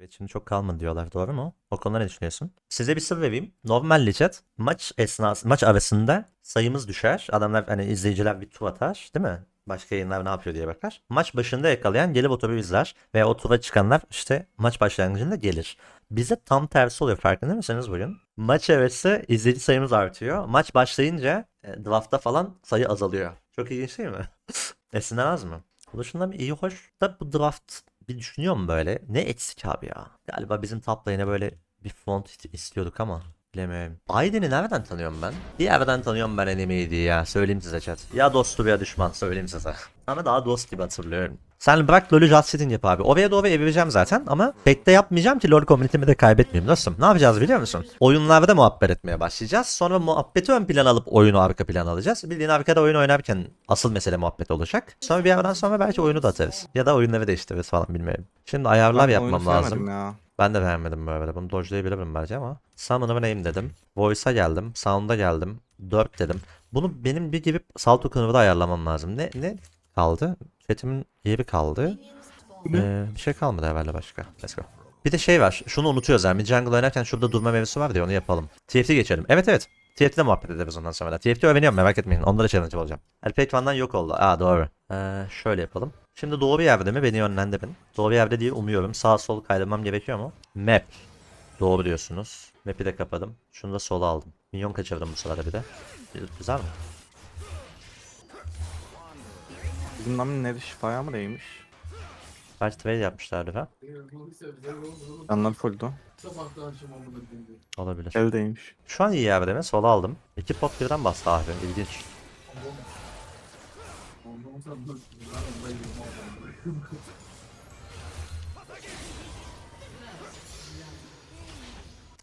Ve şimdi çok kalmadı diyorlar doğru mu? O konuda ne düşünüyorsun? Size bir sır vereyim. Normal chat maç esnası maç arasında sayımız düşer. Adamlar hani izleyiciler bir tur atar değil mi? Başka yayınlar ne yapıyor diye bakar. Maç başında yakalayan gelip o turu izler. Ve o tura çıkanlar işte maç başlangıcında gelir. Bize tam tersi oluyor farkında mısınız bugün? Maç arası izleyici sayımız artıyor. Maç başlayınca e, draftta falan sayı azalıyor. Çok ilginç değil mi? Esinlemez mi? Bu dışında bir iyi hoş. Da bu draft bir düşünüyorum böyle. Ne eksik abi ya? Galiba bizim top böyle bir front istiyorduk ama bilemiyorum. Aiden'i nereden tanıyorum ben? Bir yerden tanıyorum ben enemiydi ya. Söyleyeyim size chat. Ya dostu ya düşman söyleyeyim size. Ama daha dost gibi hatırlıyorum. Sen bırak LoL'ü just sitting yap abi. Oraya doğru evireceğim zaten ama pek de yapmayacağım ki LoL community'mi de kaybetmeyeyim dostum. Ne yapacağız biliyor musun? Oyunlarda muhabbet etmeye başlayacağız. Sonra muhabbeti ön plan alıp oyunu arka plan alacağız. Bildiğin arkada oyun oynarken asıl mesele muhabbet olacak. Sonra bir yerden sonra belki oyunu da atarız. Ya da oyunları değiştiririz falan bilmiyorum. Şimdi ayarlar Ben yapmam lazım. Ya. Ben de beğenmedim böyle. Bunu dodge'layabilirim belki ama. Summon'ımı neyim dedim. Voice'a geldim. Sound'a geldim. 4 dedim. Bunu benim bir gibi salto kınıvı da ayarlamam lazım. Ne ne kaldı? Chat'imin yeri kaldı. Ee, bir şey kalmadı herhalde başka. Let's go. Bir de şey var. Şunu unutuyoruz yani. Bir jungle oynarken şurada durma mevzusu var diye onu yapalım. TFT geçelim. Evet evet. TFT'de muhabbet ederiz ondan sonra. TFT öğreniyorum merak etmeyin. Onda da challenge olacağım. Alpek Van'dan yok oldu. Aa doğru. Ee, şöyle yapalım. Şimdi doğru yerde mi? Beni yönlendirin. Doğru yerde diye umuyorum. Sağ sol kaydırmam gerekiyor mu? Map. Doğru diyorsunuz. Map'i de kapadım. Şunu da sola aldım. Minyon kaçırdım bu sırada bir de. Güzel mi? Nami'nin ne şifaya mı değmiş? Belki trade yapmışlardı ha. Yanlar fulldu. Olabilir. El değmiş. Şu an iyi yerde mi? Sola aldım. İki pot birden bastı abi. İlginç.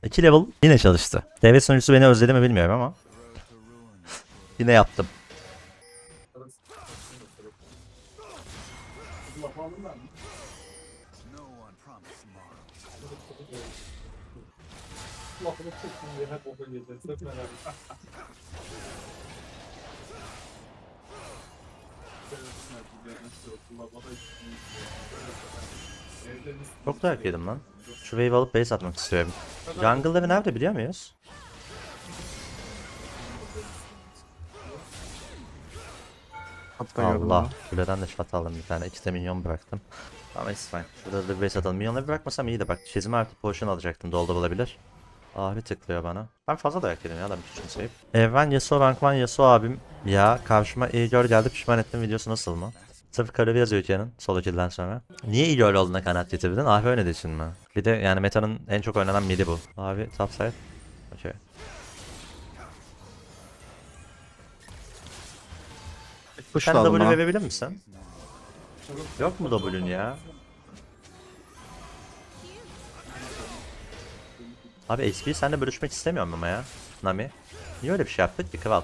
İki level yine çalıştı. Devlet sunucusu beni özledi mi bilmiyorum ama. yine yaptım. Çok dayak yedim lan. Şu wave alıp base atmak istiyorum. Jungle'ları nerede biliyor muyuz? Hatta Allah. Kuleden de şat aldım bir tane. İki de minyon bıraktım. Ama it's fine. Şurada da bir base atalım. Minyonları bırakmasam iyi de bak. Çizme artı potion alacaktım. Doldurulabilir. Abi tıklıyor bana. Ben fazla dayak yedim ya adam için sayıp. Evren Yasuo Rankman Yasuo abim. Ya karşıma iyi gör geldi pişman ettim videosu nasıl mı? Sırf kararı yazıyor Kia'nın solo kill'den sonra. Niye iyi gör olduğuna kanat getirdin? Abi öyle için mi? Bir de yani metanın en çok oynanan midi bu. Abi top side. Okey. Push Sen W verebilir misin? Yok mu W'ün ya? Abi XP'yi seninle bölüşmek istemiyorum ama ya. Nami. Niye öyle bir şey yaptık ki kral?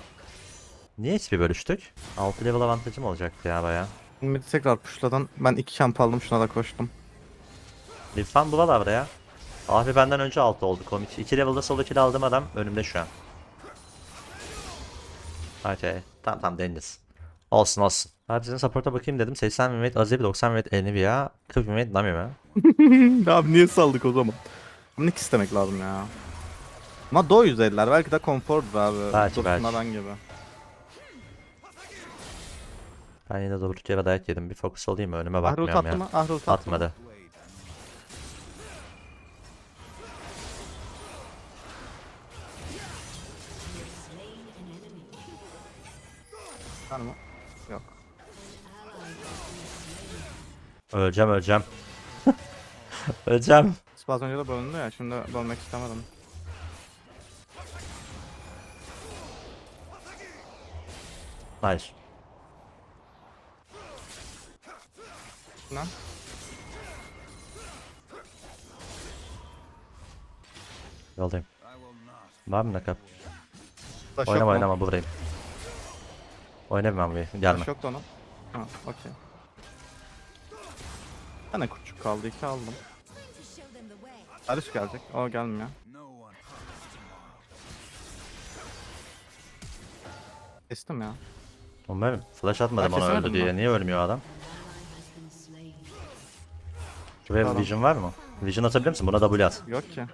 Niye XP bölüştük? 6 level avantajım olacaktı ya baya. Midi tekrar pushladan ben iki kamp aldım şuna da koştum. Lütfen buralarda ya. Abi benden önce 6 oldu komik. 2 level'da solo kill aldığım adam önümde şu an. Okey. Tamam tamam deniz. Olsun olsun. Abi sizin support'a bakayım dedim. 80 mm Azebi 90 mm Nvidia 40 mm Nami mi? Abi niye saldık o zaman? Nick istemek lazım ya. Ama doğu yüzeydiler belki de konfordur abi. Belki, belki. gibi. Ben yine doğru yere dayak yedim. Bir fokus olayım mı? Önüme Ahrul bakmıyorum attı ya. mı? Attı mı? Atmadı. Var mı? Yok. Öleceğim öleceğim. öleceğim. Spaz önce de bölündü ya şimdi bölmek istemedim. Hayır. Ne? Yoldayım. Var mı nakap? Flash Oynama yok mu? oynama buradayım. Oynamam bir. Gelme. Flash yoktu onun. Ha okey. Tane küçük kaldı iki aldım. Darius gelecek. O gelmiyor. Kestim ya. Oğlum ben flash atmadım Ben ona öldü diye. ben. Niye ölmüyor adam? Şuraya Tamam. vision var mı? Vision atabilir misin? Buna W at. Yok ki.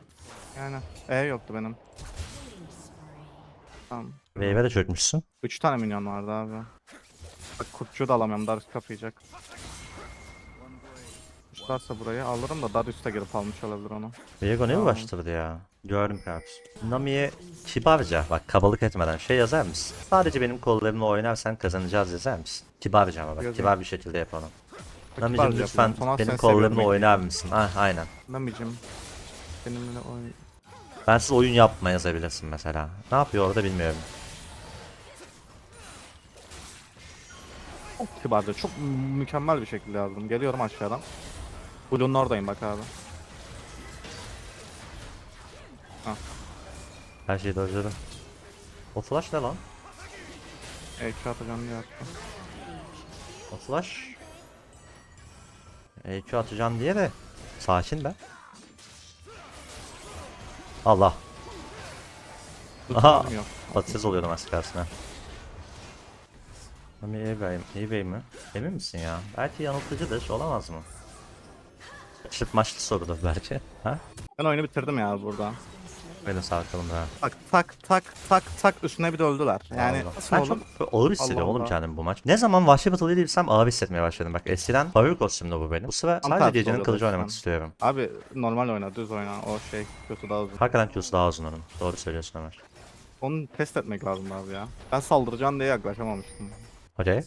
Yani E yoktu benim. Tamam. Wave'e de çökmüşsün. 3 tane minyon vardı abi. Bak kurtçuyu da alamıyorum. Darius kapayacak. Kuşlarsa burayı alırım da Darius da gelip almış olabilir onu. Viego ne Tamam. uğraştırdı ya? Gördüm kardeşim. Nami'ye kibarca bak kabalık etmeden şey yazar mısın? Sadece benim kollarımla oynarsan kazanacağız yazar mısın? Kibarca ama bak Yazayım. kibar bir şekilde yap onu. Nami'cim kibarca lütfen. Sonra benim seni kollarımla seviyorum oynar mısın? Ah aynen. Namicim. Benimle oyn... Ben siz oyun yapma yazabilirsin mesela. Ne yapıyor orada bilmiyorum. Çok kibarca, çok mükemmel bir şekilde yazdım. Geliyorum aşağıdan. Blue'nun oradayım bak abi. Her şeyi dojladım. O flash ne lan? EQ atacağım diye attım. O flash. EQ atacağım diye de sakin be. Allah. Aha. Patates oluyordum az kalsın ha. Ama eBay, eBay mi? Emin misin ya? Belki yanıltıcıdır, olamaz mı? Şıp maçlı sorudur belki. Ha? Ben oyunu bitirdim ya burada. Benim sarkalım da. Tak tak tak tak tak üstüne bir de öldüler. Yani Allah. nasıl ben olur? çok böyle ağır hissediyorum Allah oğlum Allah. kendimi bu maç. Ne zaman Vahşi Batı'yı değilsem ağır hissetmeye başladım. Bak eskiden favori kostümdü bu benim. Bu sıra sadece tersi gecenin oluyor kılıcı oynamak istiyorum. Abi normal oyna, düz oyna. O şey kötü daha uzun. Hakikaten Q'su daha uzun onun. Doğru söylüyorsun Ömer. Onu test etmek lazım abi ya. Ben saldıracağım diye yaklaşamamıştım. Okey.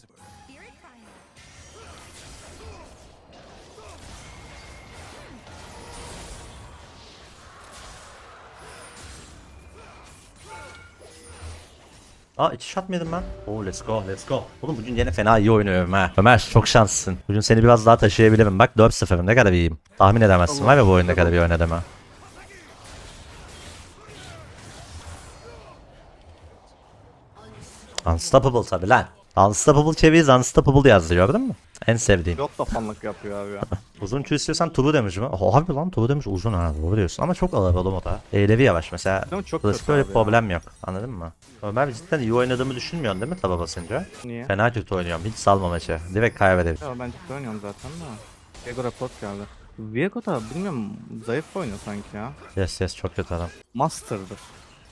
Aa mı yedim ben? Oo let's go let's go. Oğlum bugün yine fena iyi oynuyorum ha. Ömer çok şanslısın. Bugün seni biraz daha taşıyabilirim. Bak 4-0'ım ne kadar iyiyim. Tahmin edemezsin var ya bu oyun ne kadar iyi oynadım ha. Unstoppable tabi lan. Unstoppable çeviyiz Unstoppable yazdı gördün mü? En sevdiğim. Yok da fanlık yapıyor abi ya. Uzun Q istiyorsan Turu demiş mi? Oh, harbi lan Turu demiş uzun ha doğru diyorsun ama çok ağır oğlum o da. Eğlevi yavaş mesela. Değil mi? Çok Klasik öyle abi ya. problem yok anladın mı? Ömer cidden iyi oynadığımı düşünmüyorsun değil mi taba basınca? Niye? Fena kötü oynuyorum hiç salma maçı. Direkt kaybedelim. Ya ben ciddi oynuyorum zaten de. Viego report geldi. Viego da bilmiyorum zayıf oynuyor sanki ya. Yes yes çok kötü adam. Master'dır.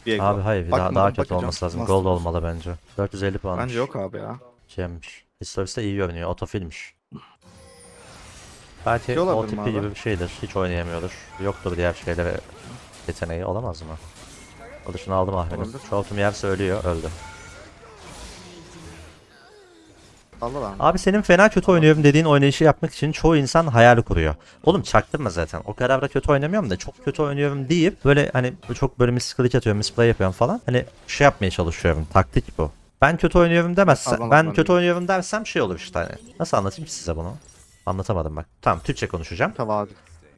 Viego. Abi hayır daha, Bakmadım, daha kötü bakacağım. olması lazım. Master. Gold olmalı bence. 450 puan. Bence yok abi ya. Şeymiş. Historis'te iyi görünüyor. Otofilmiş. Belki Şey o mi tipi abi? gibi bir şeydir. Hiç oynayamıyordur. Yoktur diğer şeylere yeteneği olamaz mı? O dışına aldım Ahmet'im. Olabilir. Çoğaltım yer söylüyor. Öldü. Lan. Abi senin fena kötü oynuyorum dediğin oynayışı yapmak için çoğu insan hayal kuruyor. Oğlum çaktırma zaten. O kadar da kötü oynamıyorum da çok kötü oynuyorum deyip böyle hani çok böyle misklik atıyorum, misplay yapıyorum falan. Hani şey yapmaya çalışıyorum. Taktik bu. Ben kötü oynuyorum demezsem, ben kötü oynuyorum dersem şey olur işte hani. Nasıl anlatayım size bunu? Anlatamadım bak. Tamam Türkçe konuşacağım. Tavadı.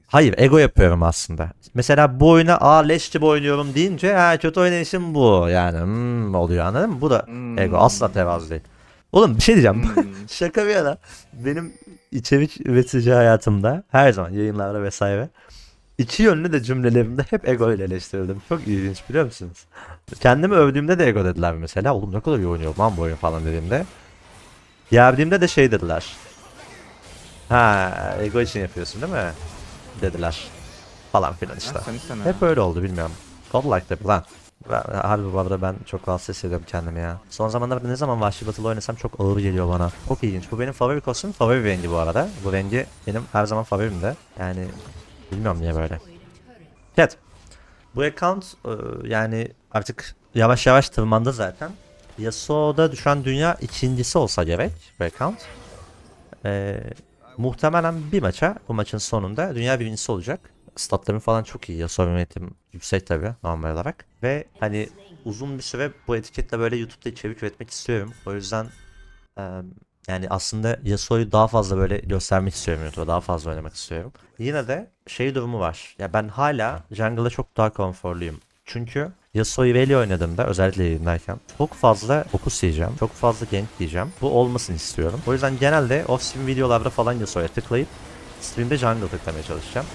Hayır ego yapıyorum aslında. Mesela bu oyuna aa leş gibi oynuyorum deyince ha kötü oynayışım bu yani hmm, oluyor anladın mı? Bu da Hmm. ego asla tevazu değil. Oğlum bir şey diyeceğim. Hmm. Şaka bir yana. Benim içerik üretici hayatımda her zaman yayınlarda vesaire iki yönlü de cümlelerimde hep ego ile eleştirildim. Çok ilginç biliyor musunuz? Kendimi övdüğümde de ego dediler mesela. Oğlum ne kadar iyi oynuyor lan bu oyun falan dediğimde. Yerdiğimde de şey dediler. Ha ego için yapıyorsun değil mi? Dediler. Falan filan işte. Ha, sen isteme. Hep öyle oldu bilmiyorum. Godlike tabi lan. Ben, harbi bu arada ben çok rahatsız hissediyorum kendimi ya. Son zamanlarda ne zaman Vahşi Batılı oynasam çok ağır geliyor bana. Çok ilginç. Bu benim favori kostüm, favori rengi bu arada. Bu rengi benim her zaman favorim de. Yani bilmiyorum niye böyle. Evet. Bu account e, yani artık yavaş yavaş tırmandı zaten. Yasuo'da düşen dünya ikincisi olsa gerek bu account. E, muhtemelen bir maça bu maçın sonunda dünya birincisi olacak. Statlarım falan çok iyi. Yasuo yönetim yüksek tabi normal olarak. Ve hani uzun bir süre bu etiketle böyle YouTube'da içerik üretmek istiyorum. O yüzden e, yani aslında Yasuo'yu daha fazla böyle göstermek istiyorum YouTube'a. Daha fazla oynamak istiyorum. Yine de şey durumu var. Ya ben hala jungle'da çok daha konforluyum. Çünkü Yasuo'yu Veli oynadığımda özellikle yayındayken çok fazla fokus yiyeceğim. Çok fazla gank yiyeceğim. Bu olmasını istiyorum. O yüzden genelde off-stream videolarda falan Yasuo'ya tıklayıp stream'de jungle tıklamaya çalışacağım.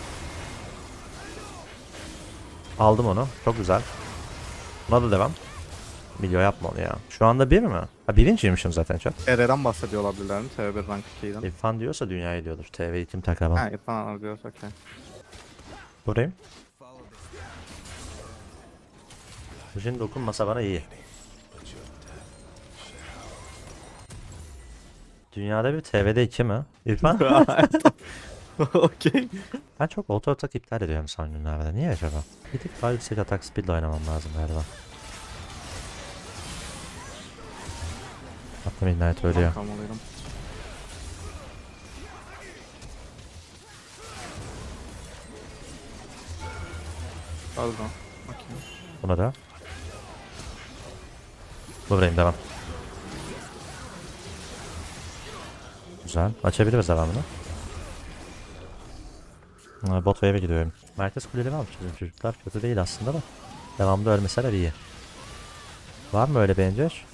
Aldım onu. Çok güzel. Buna da devam. Video yapma onu ya. Şu anda bir mi? Ha birinciymişim zaten çok. Ere'den bahsediyor olabilirler mi? TV1 Rank 2'den. İrfan diyorsa dünyayı diyordur. TV eğitim takımı. Ha İrfan abi diyoruz okey. Buradayım. Bu şimdi dokunmasa bana iyi. Dünyada bir TV'de 2 mi? İrfan? Okey. ben çok auto atak iptal ediyorum son günlerde. Niye acaba? Bir tık daha yüksek atak speedle oynamam lazım galiba. Hatta Midnight ölüyor. Tamam alıyorum. Pardon. Bakayım. Buna da. Buradayım devam. Güzel. Açabiliriz devamını. Bot wave'e gidiyorum. Merkez kuleleri almış bizim çocuklar. Kötü değil aslında da. Devamlı ölmeseler iyi. Var mı öyle beğenecek?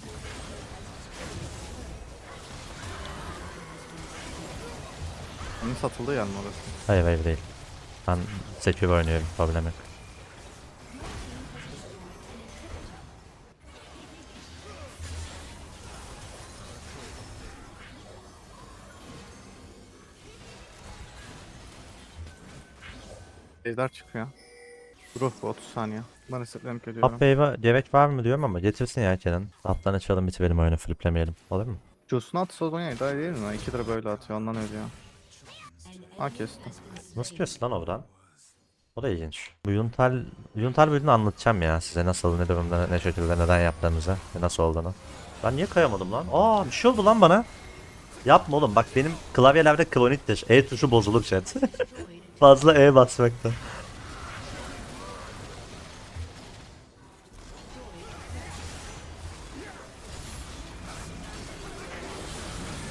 Onun satıldığı yer mi orası? Hayır hayır değil. Ben Secure oynuyorum. Problem Ejder çıkıyor. Bu 30 saniye. Ben resetlenip geliyorum. Top wave'e gerek var mı diyorum ama getirsin ya Kenan. Alttan açalım bitirelim oyunu fliplemeyelim. Olur mu? Q'sunu atsa o zaman Ejder değil mi? 2 lira böyle atıyor ondan ölüyor. Ha kesti. Nasıl diyorsun lan oradan? O da ilginç. Bu Yuntal, Yuntal bölümünü anlatacağım ya size nasıl, ne durumda, ne şekilde, neden yaptığımızı ve nasıl olduğunu. Ben niye kayamadım lan? Aa bir şey oldu lan bana. Yapma oğlum bak benim klavyelerde kroniktir. E tuşu bozulur chat. Fazla E basmakta.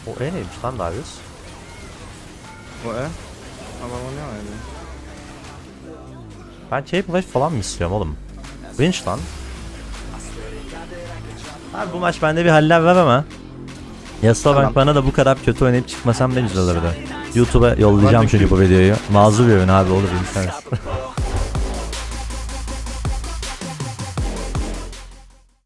O E neymiş lan Darius? O e. Adam oynuyor öyle. Ben Cape Flash falan mı istiyorum oğlum? Winch lan. Abi bu maç bende bir haller var ama. Yasuo Tamam. Bank bana da bu kadar kötü oynayıp çıkmasam ne güzel olurdu. YouTube'a yollayacağım çünkü bu videoyu. Mazur görün abi olur imkansız.